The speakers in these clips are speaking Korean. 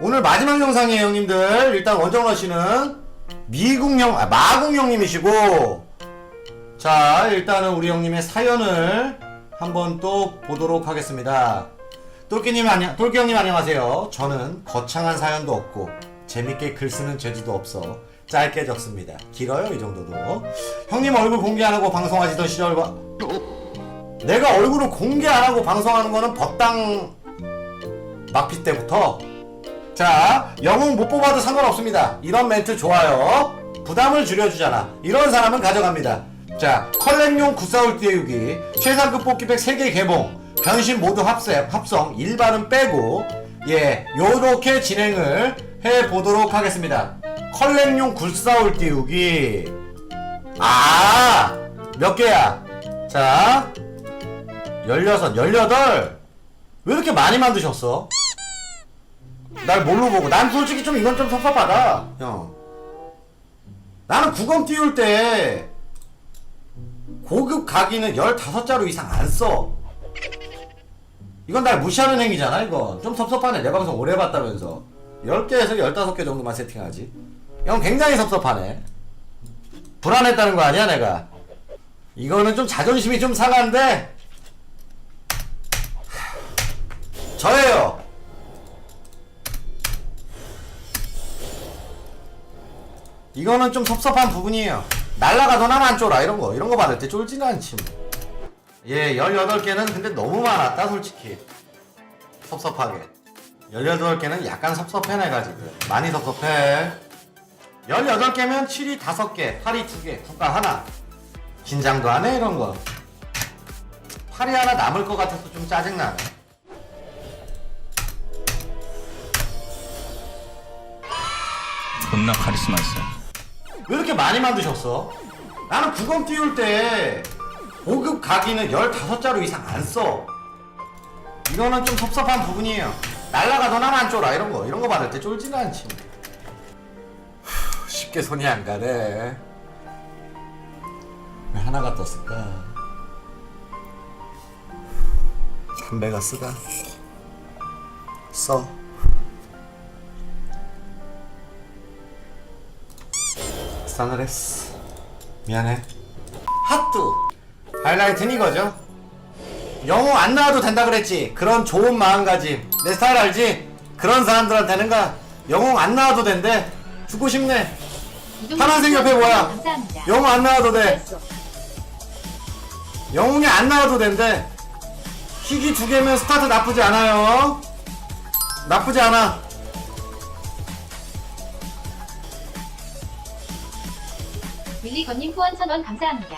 오늘 마지막 영상이에요, 형님들. 일단 원정러 씨는 미국 형, 아, 마국 형님이시고, 자, 일단은 우리 형님의 사연을 한번 또 보도록 하겠습니다. 똘끼님 안녕, 똘끼 형님 안녕하세요. 저는 거창한 사연도 없고, 재밌게 글 쓰는 재주도 없어. 짧게 적습니다. 길어요, 이 정도도. 형님 얼굴 공개 안 하고 방송하시던 시절과, 내가 얼굴을 공개 안 하고 방송하는 거는 법당 막피 때부터 자 영웅 못 뽑아도 상관없습니다. 이런 멘트 좋아요. 부담을 줄여주잖아. 이런 사람은 가져갑니다. 자 컬렉용 굿사울 띄우기 최상급 뽑기백 3개 개봉 변신 모두 합세, 합성 일반은 빼고 예 요렇게 진행을 해보도록 하겠습니다. 컬렉용 굿사울 띄우기. 아 몇 개야? 자 16, 18. 왜 이렇게 많이 만드셨어? 날 뭘로 보고? 난 솔직히 좀 이건 좀 섭섭하다, 형. 나는 구검 띄울 때 고급 가기는 15자루 이상 안 써. 이건 날 무시하는 행위잖아, 이건. 좀 섭섭하네. 내 방송 오래 봤다면서. 10개에서 15개 정도만 세팅하지. 형 굉장히 섭섭하네. 불안했다는 거 아니야, 내가. 이거는 좀 자존심이 좀 상한데, 저예요. 이거는 좀 섭섭한 부분이에요. 날라가도 나만 쫄아 이런 거 이런 거 받을 때 쫄지는 않지 뭐. 예, 18개는 근데 너무 많았다 솔직히. 섭섭하게. 18개는 약간 섭섭해 내가 지금. 많이 섭섭해. 18개면 7이 5개, 8이 2개, 9가 하나. 긴장도 안 해 이런 거. 8이 하나 남을 것 같아서 좀 짜증나네. 존나 카리스마 있어. 왜 이렇게 많이 만드셨어? 나는 구검 띄울 때 고급 가기는 15자루 이상 안 써. 이거는 좀 섭섭한 부분이에요. 날라가도 나만 쫄아 이런 거 이런 거 받을 때 쫄지는 않지. 후, 쉽게 손이 안 가네. 왜 하나가 떴을까? 담배가 쓰다. 써. 싸늘했어. 미안해. 핫뚜. 하이라이트는 이거죠. 영웅 안 나와도 된다 그랬지. 그런 좋은 마음가짐. 내 스타일 알지? 그런 사람들한테는 가 영웅 안 나와도 된대. 죽고 싶네. 파란색 옆에 뭐야? 감사합니다. 영웅 안 나와도 돼. 영웅이 안 나와도 된대. 희귀 두 개면 스타트 나쁘지 않아요. 나쁘지 않아. 윌리건님 후원 천원 감사합니다.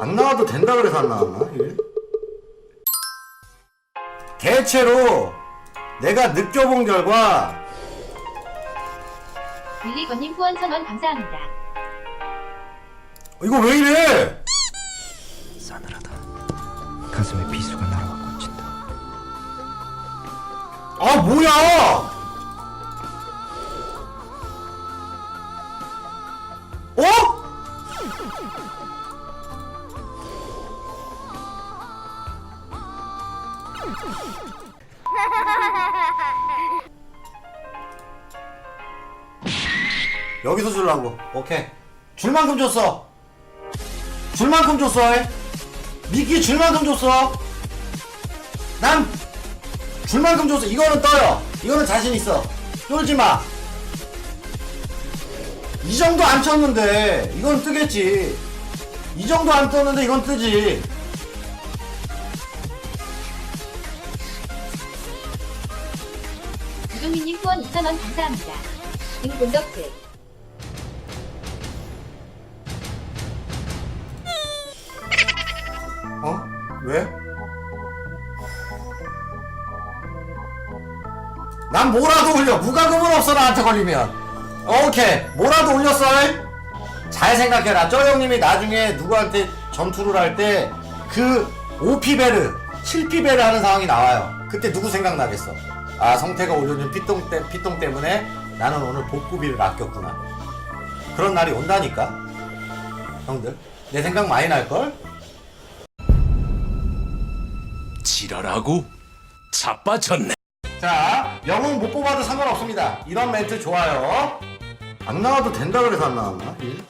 안 나와도 된다 그래서 안 나왔나? 이게? 대체로 내가 느껴본 결과 윌리건님 후원 천원 감사합니다. 이거 왜 이래? 싸늘하다. 가슴에 비수가 날아와 꽂힌다. 아 뭐야? 어? 여기서 주려고. 오케이. 줄 만큼 줬어. 줄 만큼 줬어. 이. 미끼 줄 만큼 줬어. 난 줄만큼 줬어. 이거는 떠요. 이거는 자신 있어. 쫄지 마. 이 정도 안 쳤는데 이건 뜨겠지. 이 정도 안 떴는데 이건 뜨지. 유동민님 후원 2천원 감사합니다. 김본덕트 왜? 난 뭐라도 올려. 무과금은 없어 나한테 걸리면. 오케이. 뭐라도 올렸어. 잘 생각해라. 저 형님이 나중에 누구한테 전투를 할 때그 오피베르 실피배를 하는 상황이 나와요. 그때 누구 생각나겠어? 아 성태가 올려준 피똥, 때, 피똥 때문에 나는 오늘 복구비를 아꼈구나. 그런 날이 온다니까. 형들 내 생각 많이 날걸? 지랄하고 자빠졌네. 자 영웅 못 뽑아도 상관없습니다. 이런 멘트 좋아요. 안 나와도 된다 그래서 안 나왔나? 일?